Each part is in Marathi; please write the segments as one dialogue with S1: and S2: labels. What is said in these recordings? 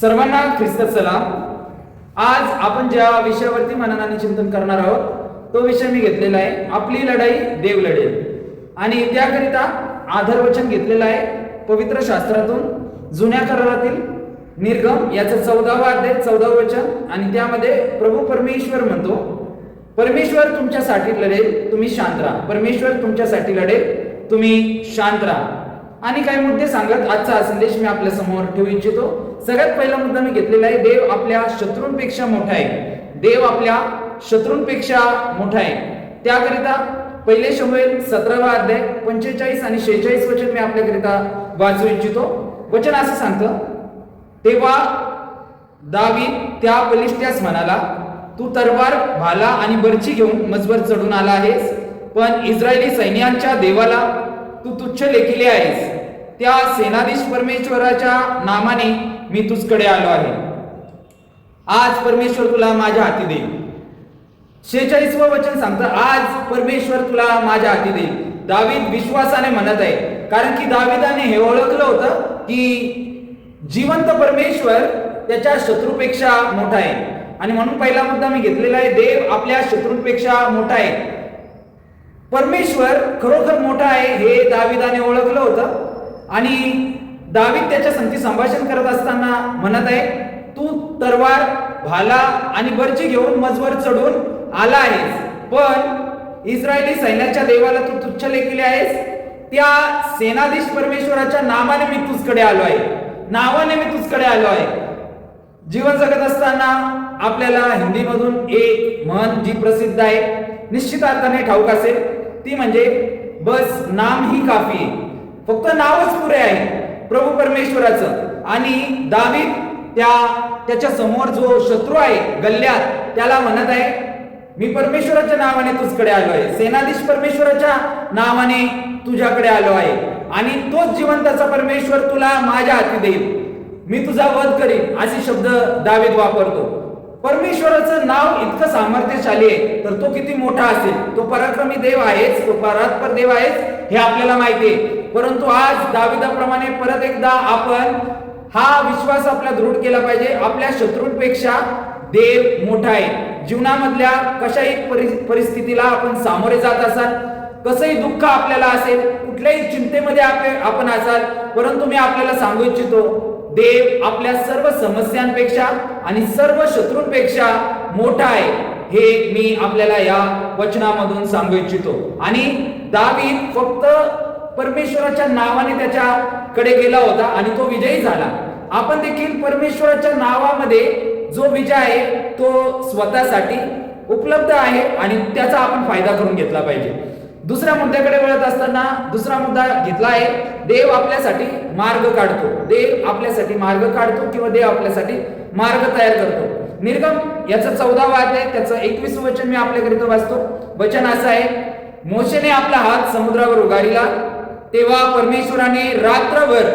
S1: सर्वांना ख्रिस्त सलाम. आज आपण ज्या विषयावरती मननाने चिंतन करणार आहोत तो विषय मी घेतलेला आहे आपली लढाई देव लढेल. आणि त्याकरिता आधारवचन घेतलेलं आहे पवित्र शास्त्रातून जुन्या करारातील निर्गम याचं चौदावा अध्याय चौदावं वचन आणि त्यामध्ये प्रभू परमेश्वर म्हणतो परमेश्वर तुमच्यासाठी लढेल तुम्ही शांत राहा. परमेश्वर तुमच्यासाठी लढेल तुम्ही शांत राहा. आणि काही मुद्दे सांगत आजचा हा संदेश मी आपल्यासमोर ठेवू इच्छितो. सगळ्यात पहिला मुद्दा मी घेतलेला आहे देव आपल्या शत्रूंपेक्षा मोठा आहे. देव आपल्या शत्रूंपेक्षा मोठा आहे. त्याकरिता पहिले शमुएल सतरावा अध्याय पंचेचाळीस आणि शेहेचाळीस वचन मी आपल्याकरिता वाचू इच्छितो. वचन असं सांगतं तेव्हा दावी त्या बलिष्ठ्यास म्हणाला तू तरवार भाला आणि बर्ची घेऊन मजवर चढून आला आहेस पण इस्रायली सैन्यांच्या देवाला तू तुच्छ लेखिले आहेस. त्या सेनाधीश परमेश्वराच्या नामाने मी तुझकडे आलो आहे. आज परमेश्वर तुला माझ्या हाती देईल. शेहेचाळीसवं वचन सांगतं आज परमेश्वर तुला माझ्या हाती देईल. दावीद विश्वासाने म्हणत आहे कारण की दाविदाने हे ओळखलं होतं की जिवंत परमेश्वर त्याच्या शत्रूपेक्षा मोठा आहे. आणि म्हणून पहिला मुद्दा मी घेतलेला आहे देव आपल्या शत्रूंपेक्षा मोठा आहे. परमेश्वर खरोखर मोठा आहे हे दाविदाने ओळखलं होतं. आणि दावीद त्याच्या संगती संभाषण करत असताना म्हणत आहे तू तरवार भाला आणि बर्ची घेऊन मजवर चढून आला आहेस. पण इस्रायली सैन्याच्या देवाला तू तुच्छ लेखिले आहेस. त्या सेनाधीश परमेश्वराच्या नावाने मी तुझकडे आलो आहे. नावाने मी तुझकडे आलो आहे. जीवन जगत असताना आपल्याला हिंदीमधून एक म्हण जी प्रसिद्ध आहे निश्चित अर्थाने ठाऊक असेल ती म्हणजे बस नाम ही काफी आहे. फक्त नावच पुरे आहे प्रभू परमेश्वराचं. आणि दावीद त्या त्याच्यासमोर जो शत्रू आहे गल्ल्यात त्याला म्हणत आहे मी परमेश्वराच्या नावाने तुझकडे आलो आहे. सेनाधीश परमेश्वराच्या नावाने तुझ्याकडे आलो आहे. आणि तोच जिवंताचा परमेश्वर तुला माझ्या हाती देईल. मी तुझा वध करीन असे शब्द दावीद वापरतो. परमेश्वराचं नाव इतकं सामर्थ्यशाली आहे. तर तो किती मोठा असेल? तो पराक्रमी देव आहेच. तो परात्पर देव आहेच हे आपल्याला माहिती आहे. परंतु आज दाविदाप्रमाणे परत एकदा आपण हा विश्वास आपला दृढ केला पाहिजे. आपल्या शत्रूंपेक्षा देव मोठा आहे. जीवनामधल्या कशाही परिस्थितीला आपण सामोरे जात असाल कसंही दुःख आपल्याला असेल कुठल्याही चिंतेमध्ये आपण असाल परंतु मी आपल्याला सांगू इच्छितो देव आपल्या सर्व समस्यांपेक्षा आणि सर्व शत्रूंपेक्षा मोठा आहे. हे मी आपल्याला या वचनामधून सांगू इच्छितो. आणि दावीद फक्त परमेश्वराच्या नावाने त्याच्याकडे गेला होता आणि तो विजयी झाला. आपण देखील परमेश्वराच्या नावामध्ये जो विजय आहे तो स्वतःसाठी उपलब्ध आहे आणि त्याचा आपण फायदा करून घेतला पाहिजे. दुसऱ्या मुद्द्याकडे वळत असताना दुसरा मुद्दा घेतला आहे देव आपल्यासाठी मार्ग काढतो. देव आपल्यासाठी मार्ग काढतो किंवा देव आपल्यासाठी मार्ग तयार करतो. निर्गम याचं चौदा वाद आहे त्याचं एकवीस वचन मी आपल्याकरिता वाचतो. वचन असं आहे मोशेने आपला हात समुद्रावर उगारिला तेव्हा परमेश्वराने रात्रभर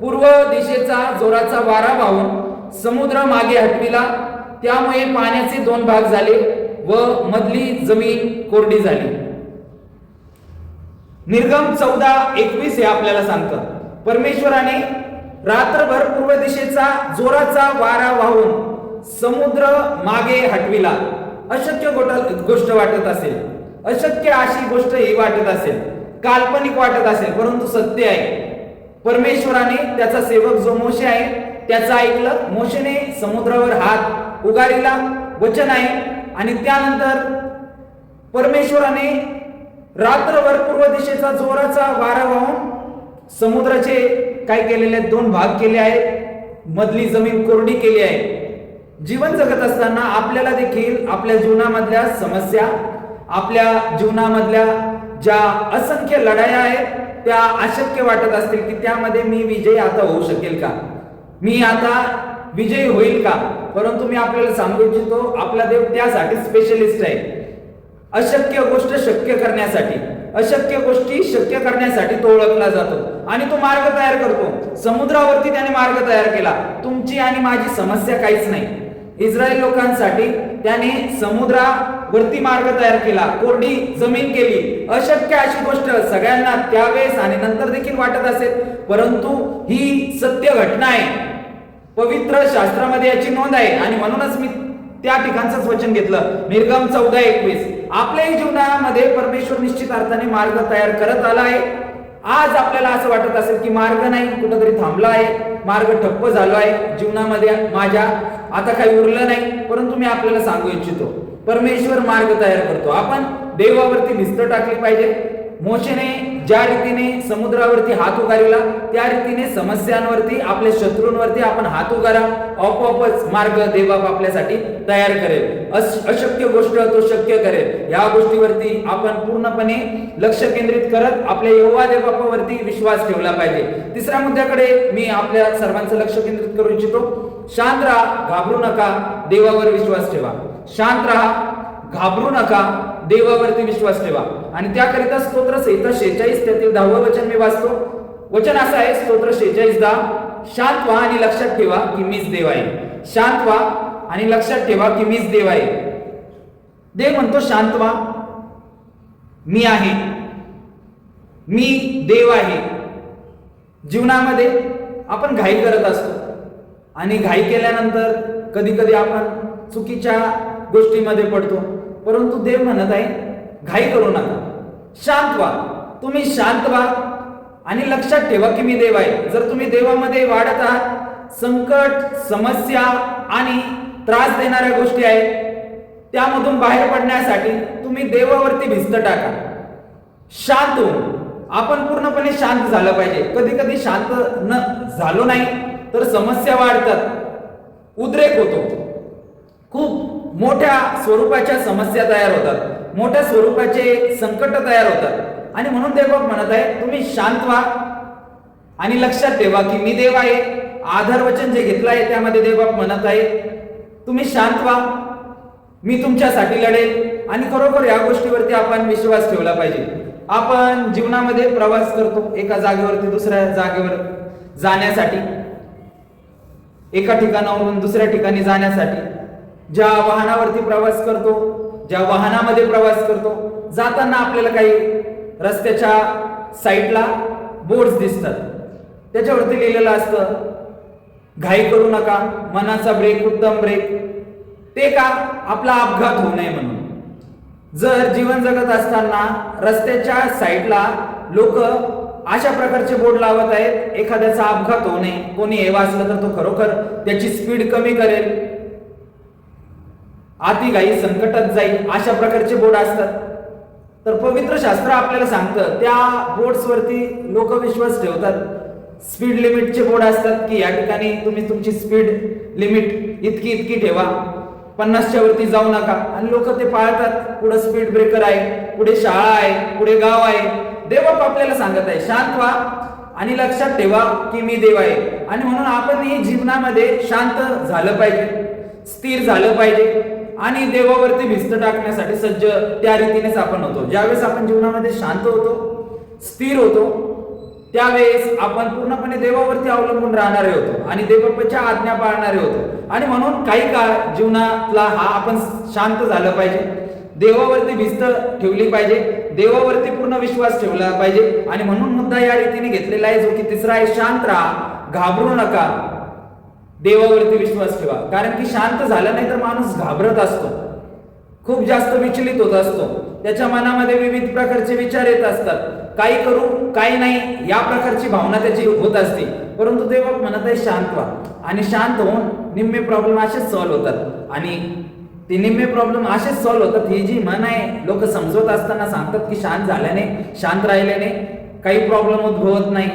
S1: पूर्व दिशेचा जोराचा वारा वाहून समुद्र मागे हटविला. त्यामुळे पाण्याचे दोन भाग झाले व मधली जमीन कोरडी झाली. निर्गम चौदा एकवीस हे आपल्याला सांगतं. परमेश्वराने रात्रभर पूर्व दिशेचा जोराचा वारा वाहून समुद्र मागे हटविला. अशक्य गोट- गोष्ट वाटत असेल. अशक्य अशी गोष्ट ही वाटत असेल. काल्पनिक वाटत असेल परंतु सत्य आहे. परमेश्वराने त्याचा सेवक जो मोशे आहे त्याचं ऐकलं. मोशेने समुद्रावर हात उगारिला. वचन आहे. आणि त्यानंतर परमेश्वराने रात्रभर पूर्व दिशेचा जोराचा वारा वाहून समुद्राचे काय केलेले आहेत? दोन भाग केले आहेत. मधली जमीन कोरडी केली आहे. जीवन जगत असताना आपल्याला देखील आपल्या जीवनामधल्या समस्या आपल्या जीवनामधल्या ज्या असंख्य लढाया आहेत त्या अशक्य वाटत असतील की त्यामध्ये मी विजयी आता होऊ शकेल का? मी आता विजयी होईल का? परंतु मी आपल्याला सांगू इच्छितो आपला देव त्यासाठी स्पेशलिस्ट आहे. अशक्य गोष्ट शक्य करण्यासाठी. अशक्य गोष्टी शक्य करण्यासाठी तो ओळखला जातो. आणि तो मार्ग तयार करतो. समुद्रावरती त्याने मार्ग तयार केला. तुमची आणि माझी समस्या काहीच नाही. इस्रायल लोकांसाठी त्याने समुद्रावरती मार्ग तयार केला. कोरडी जमीन केली. अशक्य अशी गोष्ट सगळ्यांना त्यावेळेस आणि नंतर देखील वाटत असेल. परंतु ही सत्य घटना आहे. पवित्र शास्त्रामध्ये याची नोंद आहे. आणि म्हणूनच मी त्या ठिकाणचंच वचन घेतलं. निर्गम चौदा एकवीस. आपल्याही जीवनामध्ये परमेश्वर निश्चित अर्थाने मार्ग तयार करत आला आहे. आज आपल्याला असं वाटत असेल की मार्ग नाही कुठंतरी थांबला आहे. मार्ग ठप्प झालो आहे जीवनामध्ये माझ्या. आता काही उरलं नाही परंतु मी आपल्याला सांगू इच्छितो. परमेश्वर मार्ग तयार करतो. आपण देवावरती भिस्त टाकली पाहिजे. मोशेने ज्या रीतीने समुद्रावरती हात उगारिला त्या रीतीने समस्यांवरती आपल्या शत्रूंवरती आपण हात उगारा आपोआपच मार्ग देवबाप आपल्यासाठी तयार करेल. अशक्य गोष्ट तो शक्य करेल. या गोष्टीवरती आपण पूर्णपणे लक्ष केंद्रित करत आपल्या यहोवा देवबापावरती विश्वास ठेवला पाहिजे. तिसऱ्या मुद्द्याकडे मी आपल्या सर्वांचं लक्ष केंद्रित करू इच्छितो. शांत राहा घाबरू नका. देवावर विश्वास ठेवा. शांत राहा घाबरू नका देवावरती विश्वास ठेवा. आणि त्याकरिता स्तोत्र सहिता शेचाळीस त्यातील दहावं वचन मी वाचतो. वचन असं आहे स्तोत्र शेचाळीस दहा शांत व्हा आणि लक्षात ठेवा की मीच देव आहे. शांत व्हा आणि लक्षात ठेवा की मीच देव आहे. देव म्हणतो शांत व्हा. मी आहे. मी देव आहे. जीवनामध्ये आपण घाई करत असतो. आणि घाई केल्यानंतर कधी कधी आपण चुकीच्या गोष्टीमध्ये पडतो. परंतु देव म्हणत आहे घाई करू नका. शांत व्हा. तुम्ही शांत व्हा आणि लक्षात ठेवा की मी देव आहे. जर तुम्ही देवामध्ये वाढत आहात संकट समस्या आणि त्रास देणाऱ्या गोष्टी आहेत त्यामधून बाहेर पडण्यासाठी तुम्ही देवावरती भिस्त टाका. शांत होऊन. आपण पूर्णपणे शांत झालं पाहिजे. कधी कधी शांत न झालो नाही तर समस्या वाढतात. उद्रेक होतो. खूप मोठ्या स्वरूपाच्या समस्या तयार होतात. मोठ्या स्वरूपाचे संकट तयार होतात. आणि म्हणून देव म्हणत आहे तुम्ही शांत व्हा. आणि लक्षात ठेवा की मी देव आहे. आधार वचन जे घेतलं आहे त्यामध्ये देवबाप म्हणत आहे तुम्ही शांत व्हा. मी तुमच्यासाठी लढेल. आणि खरोखर या गोष्टीवरती आपण विश्वास ठेवला पाहिजे. आपण जीवनामध्ये प्रवास करतो एका जागेवरती दुसऱ्या जागेवर जाण्यासाठी. एका ठिकाणावरून दुसऱ्या ठिकाणी जाण्यासाठी. ज्या वाहनावरती प्रवास करतो ज्या वाहनामध्ये प्रवास करतो जाताना आपल्याला काही रस्त्याच्या साईडला बोर्ड्स दिसतात. त्याच्यावरती लिहिलेलं असतं घाई करू नका मनाचा ब्रेक उत्तम ब्रेक. ते का? आपला अपघात होऊ नये म्हणून. जर जीवन जगत असताना रस्त्याच्या साईडला लोक अशा प्रकारचे बोर्ड लावत आहेत एखाद्याचा अपघात होऊ नये कोणी हे वाचलं तर तो खरोखर त्याची स्पीड कमी करेल. आती गाई संकटात जाईल अशा प्रकारचे बोर्ड असतात. तर पवित्र शास्त्र आपल्याला सांगतं त्या बोर्ड्सवरती लोक विश्वास ठेवतात. स्पीड लिमिटचे बोर्ड असतात की या ठिकाणी तुम्ही तुमची स्पीड लिमिट इतकी इतकी ठेवा. पन्नासच्या वरती जाऊ नका. आणि लोक ते पाळतात पुढे स्पीड ब्रेकर आहे पुढे शाळा आहे पुढे गाव आहे. देवप आपल्याला सांगत आहे शांत व्हा आणि लक्षात ठेवा की मी देव आहे. आणि म्हणून आपण ही जीवनामध्ये शांत झालं पाहिजे स्थिर झालं पाहिजे. आणि देवावरती भिस्त टाकण्यासाठी सज्ज त्या रीतीनेच आपण होतो. ज्यावेळेस आपण जीवनामध्ये शांत होतो स्थिर होतो त्यावेळेस आपण पूर्णपणे देवावरती अवलंबून राहणारे होतो आणि देवबापाच्या आज्ञा पाळणारे होतो. आणि म्हणून काही काळ जीवनातला हा आपण शांत झालं पाहिजे. देवावरती भिस्त ठेवली पाहिजे. देवावरती पूर्ण विश्वास ठेवला पाहिजे. आणि म्हणून मुद्दा या रीतीने घेतलेला आहे जो की तिसरा आहे शांत राहा घाबरू नका. देवावरती विश्वास ठेवा. कारण की शांत झालं नाही तर माणूस घाबरत असतो. खूप जास्त विचलित होत असतो. त्याच्या मनामध्ये विविध प्रकारचे विचार येत असतात. काही करू काही नाही या प्रकारची भावना त्याची होत असते. परंतु देव म्हणत आहे शांत व्हा. आणि शांत होऊन निम्मे प्रॉब्लेम असेच सॉल्व्ह होतात. आणि ते निम्मे प्रॉब्लेम असेच सॉल्व्ह होतात ही जी मन आहे लोक समजवत असताना सांगतात की शांत झाल्याने शांत राहिल्याने काही प्रॉब्लेम उद्भवत नाही.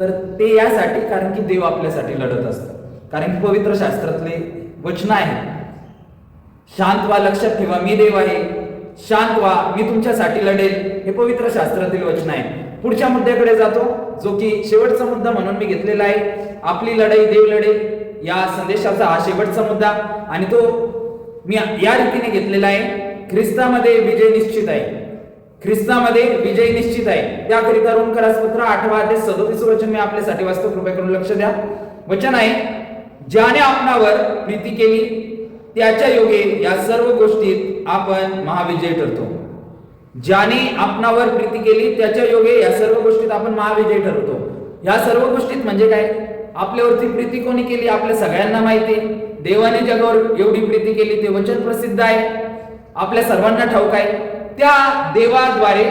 S1: तर ते यासाठी कारण की देव आपल्यासाठी लढत असतो कारण की पवित्र शास्त्रातले वचन आहे. शांत व्हा लक्षात ठेवा मी देव आहे. शांत व्हा मी तुमच्यासाठी लढेल. हे पवित्र शास्त्रातील वचन आहे. पुढच्या मुद्द्याकडे जातो जो की शेवटचा मुद्दा म्हणून मी घेतलेला आहे. आपली लढाई देव लढेल या संदेशाचा हा शेवटचा मुद्दा. आणि तो मी या रीतीने घेतलेला आहे. ख्रिस्तामध्ये विजय निश्चित आहे. ख्रिस्तामध्ये विजय निश्चित आहे. त्याकरिता रोमकरासपत्र आठवा ते सदोतीस वचन मी आपल्यासाठी वाचतो. कृपया करून लक्ष द्या. वचन आहे ज्याने आपणावर प्रीती केली त्याच्या योगे या सर्व गोष्टीत आपण महाविजय ठरतो. ज्याने आपणावर प्रीती केली त्याच्या योगे या सर्व गोष्टीत आपण महाविजय ठरतो. या सर्व गोष्टीत म्हणजे काय? आपल्यावरती प्रीती कोणी केली? आपल्या सगळ्यांना माहिती आहे. देवाने जगावर एवढी प्रीती केली ते वचन प्रसिद्ध आहे. आपल्या सर्वांना ठाऊक आहे. त्या देवाद्वारे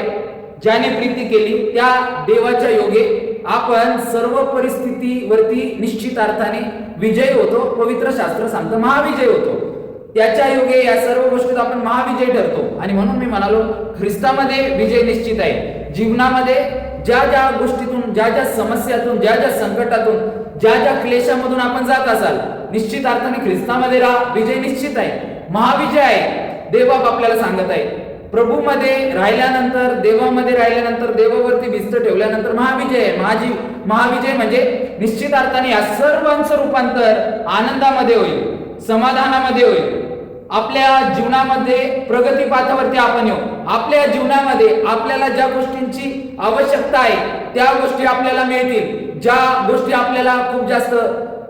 S1: ज्याने प्रीती केली त्या देवाच्या योगे आपण सर्व परिस्थितीवरती निश्चित अर्थाने विजय होतो. पवित्र शास्त्र सांगतं महाविजय होतो. त्याच्या योगे या सर्व गोष्टीत आपण महाविजय ठरतो. आणि म्हणून मी म्हणालो ख्रिस्तामध्ये विजय निश्चित आहे. जीवनामध्ये ज्या ज्या गोष्टीतून ज्या ज्या समस्यातून ज्या ज्या संकटातून ज्या ज्या क्लेशामधून आपण जात असाल निश्चित अर्थाने ख्रिस्तामध्ये राहा. विजय निश्चित आहे. महाविजय आहे. देवबाप आपल्याला सांगत आहे. प्रभूमध्ये राहिल्यानंतर देवामध्ये राहिल्यानंतर देवावरती भिस्त ठेवल्यानंतर महाविजय महाजी महाविजय म्हणजे निश्चित अर्थाने या सर्वांचं रूपांतर आनंदामध्ये होईल समाधानामध्ये होईल. आपल्या जीवनामध्ये प्रगती पाथावरती आपण येऊ. आपल्या जीवनामध्ये आपल्याला ज्या गोष्टींची आवश्यकता आहे त्या गोष्टी आपल्याला मिळतील. ज्या गोष्टी आपल्याला खूप जास्त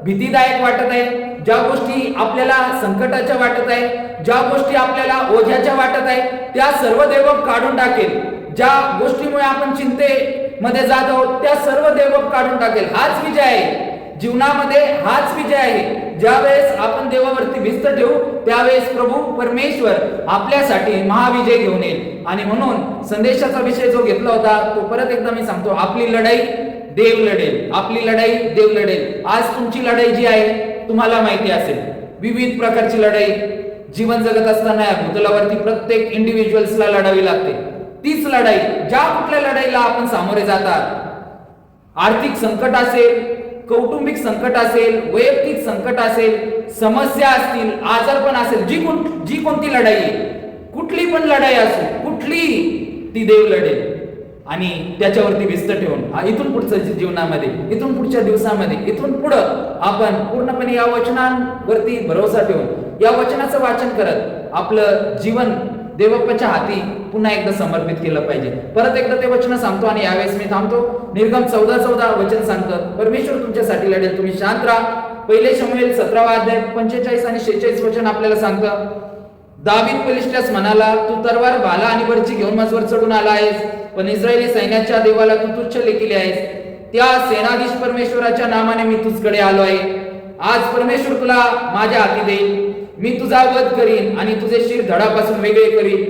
S1: भीतीदायक वाटत आहे. ज्या गोष्टी आपल्याला संकटाच्या वाटत आहे ज्या गोष्टी आपल्याला ओझ्याच्या वाटत आहे त्या सर्व देवक काढून टाकेल. ज्या गोष्टीमुळे आपण चिंतेमध्ये जात आहोत त्या सर्व देवक काढून टाकेल. हाच विजय आहे. जीवनामध्ये हाच विजय आहे. ज्यावेळेस आपण देवावरती भिस्त ठेवू त्यावेळेस प्रभू परमेश्वर आपल्यासाठी महाविजय घेऊन येईल. आणि म्हणून संदेशाचा विषय जो घेतला होता तो परत एकदा मी सांगतो. आपली लढाई देव लढेल आपली लढाई देव लढेल. आज तुमची लढाई जी आहे तुम्हाला माहिती असेल. विविध प्रकारची लढाई जीवन जगत असताना या भूतलावरती प्रत्येक इंडिव्हिज्युअल्सला लढावी लागते. तीच लढाई ज्या कुठल्या लढाईला आपण सामोरे जातात आर्थिक संकट असेल कौटुंबिक संकट असेल वैयक्तिक संकट असेल समस्या असतील आजारपण असेल जी कोण जी कोणती लढाई कुठली पण लढाई असेल कुठली ती देव लढेल. आणि त्याच्यावरती विस्त ठेवून इथून पुढच्या जीवनामध्ये इथून पुढच्या दिवसामध्ये इथून पुढं आपण पूर्णपणे या वचनांवरती भरोसा ठेवून या वचनाचं वाचन करत आपलं जीवन देवप्पाच्या हाती पुन्हा एकदा समर्पित केलं पाहिजे. परत एकदा ते वचन सांगतो आणि यावेळेस मी थांबतो. निर्गम चौदा चौदा वचन सांगतं. परमेश्वर तुमच्यासाठी लढेल. तुम्ही शांत राहा. पहिले शमवेल सतरावा अध्याय पंचेचाळीस आणि शेहेचाळीस वचन आपल्याला सांगतं. दावीद पलिष्ठास म्हणाला तू तरवार भाला आणि वरची घेऊन माझवर चढून आला आहेस. पण इस्रायली सैन्याच्या देवाला तू तुच्छ लेखिले आहेस. त्या सेनाधीश परमेश्वराच्या नामाने मी तुझकडे आलो आहे. आज परमेश्वर तुला माझ्या हाती देईल. मी तुझा वध करीन आणि तुझे शिर धडापासून वेगळे करीन.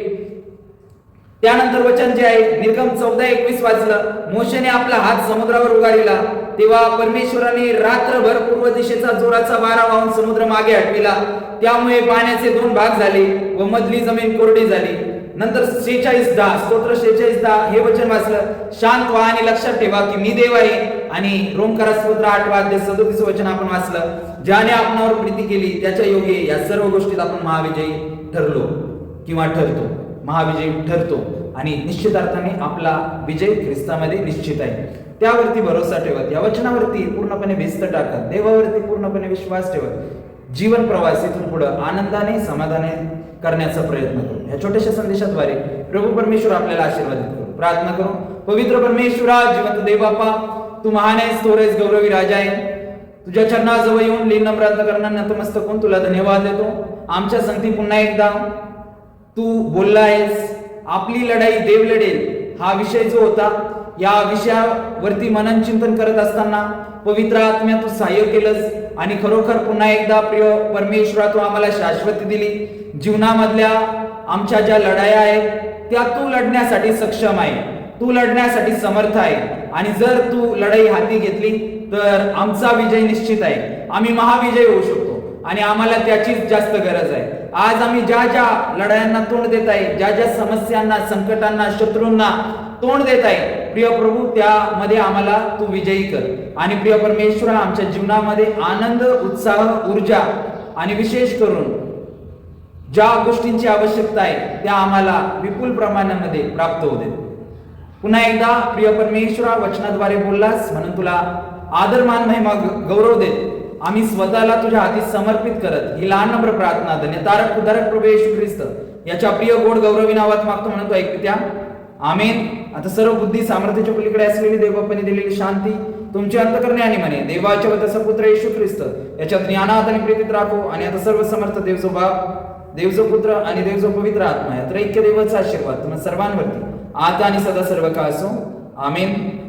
S1: त्यानंतर वचन जे आहे निर्गम चौदा एकवीस वाचलं. मोशेने आपला हात समुद्रावर उगारिला. तेव्हा परमेश्वराने रात्रभर पूर्व दिशेचा जोराचा वारा वाहून समुद्र मागे हटविला. त्यामुळे पाण्याचे दोन भाग झाले व मधली जमीन कोरडी झाली. नंतर शेचाळीस दहा स्तोत्र शेचाळीस दहा हे वचन वाचलं. शांत व्हा आणि लक्षात ठेवा की मी देव आहे. आणि रोमकारा स्तोत्र आठवा ते सदोतीस वचन आपण वाचलं. ज्याने आपणावर प्रीती केली त्याच्या योगे या सर्व गोष्टीत आपण महाविजयी ठरलो किंवा ठरतो. महाविजयी ठरतो. आणि निश्चित अर्थाने आपला विजय ख्रिस्तामध्ये निश्चित आहे. त्यावरती भरोसा ठेवत या वचनावरती पूर्णपणे भिस्त टाकत देवावरती पूर्णपणे विश्वास ठेवत जीवन प्रवास इथून पुढं आनंदाने समाधाने करण्याचा प्रयत्न करू. ह्या छोट्याशा संदेशाद्वारे प्रभू परमेश्वर आपल्याला आशीर्वाद करू प्रार्थना करू. पवित्र परमेश्वरा जिवंत देवबापा तू महान आहेस तोरेस आहेस गौरवी राजा आहे. तुझ्या चरणाजवळ येऊन लीन नम्रांत करणार नतमस्तक होऊन तुला धन्यवाद देतो. आमच्या संगती पुन्हा एकदा. तू बोलला आहेस आपली लढाई देव लढेल. हा विषय जो होता या विषयावरती मनन चिंतन करत असताना पवित्र आत्म्या तू सहाय्य केलंस. आणि खरोखर पुन्हा एकदा प्रिय परमेश्वरा तू आम्हाला शाश्वती दिली. जीवनामधल्या आमच्या ज्या लढाया आहेत त्या तू लढण्यासाठी सक्षम आहे. तू लढण्यासाठी समर्थ आहे. आणि जर तू लढाई हाती घेतली तर आमचा विजय निश्चित आहे. आम्ही महाविजय होऊ शकतो. आणि आम्हाला त्याचीच जास्त गरज आहे. आज आम्ही ज्या ज्या लढायांना तोंड देत आहे ज्या ज्या समस्यांना संकटांना शत्रूंना तोंड देत आहे प्रिय प्रभू त्यामध्ये आम्हाला तू विजयी कर. आणि प्रिय परमेश्वर आमच्या जीवनामध्ये आनंद उत्साह ऊर्जा आणि विशेष करून ज्या गोष्टींची आवश्यकता आहे त्या आम्हाला विपुल प्रमाणामध्ये प्राप्त होऊ देत पुन्हा एकदा प्रिय परमेश्वरा वचनाद्वारे बोललास म्हणून तुला आदर मान महिमा गौरव देत आम्ही स्वतःला तुझ्या हाती समर्पित करत ही लहान नम्र प्रार्थना धन्य तारक उदारक प्रभू येशू ख्रिस्त याच्या प्रिय गोड गौरवी नावात मागतो म्हणून तो ऐकू त्या. आमेन. आता सर्व बुद्धी सामर्थ्याच्या पलीकडे असलेली देवपणे दिलेली शांती तुमची अंतकरणे आणि म्हणे देवाच्या व तसा पुत्र येशू ख्रिस्त याच्यात ज्ञानात आणि प्रीतीत राखो. आणि आता सर्व समर्थ देवजो देवजो पुत्र आणि देवजो पवित्र आत्मा या त्रैक्य देवाचा आशीर्वाद तुम्हाला सर्वांवरती. आता आणि सदा सर्व काळ असो. आमेन.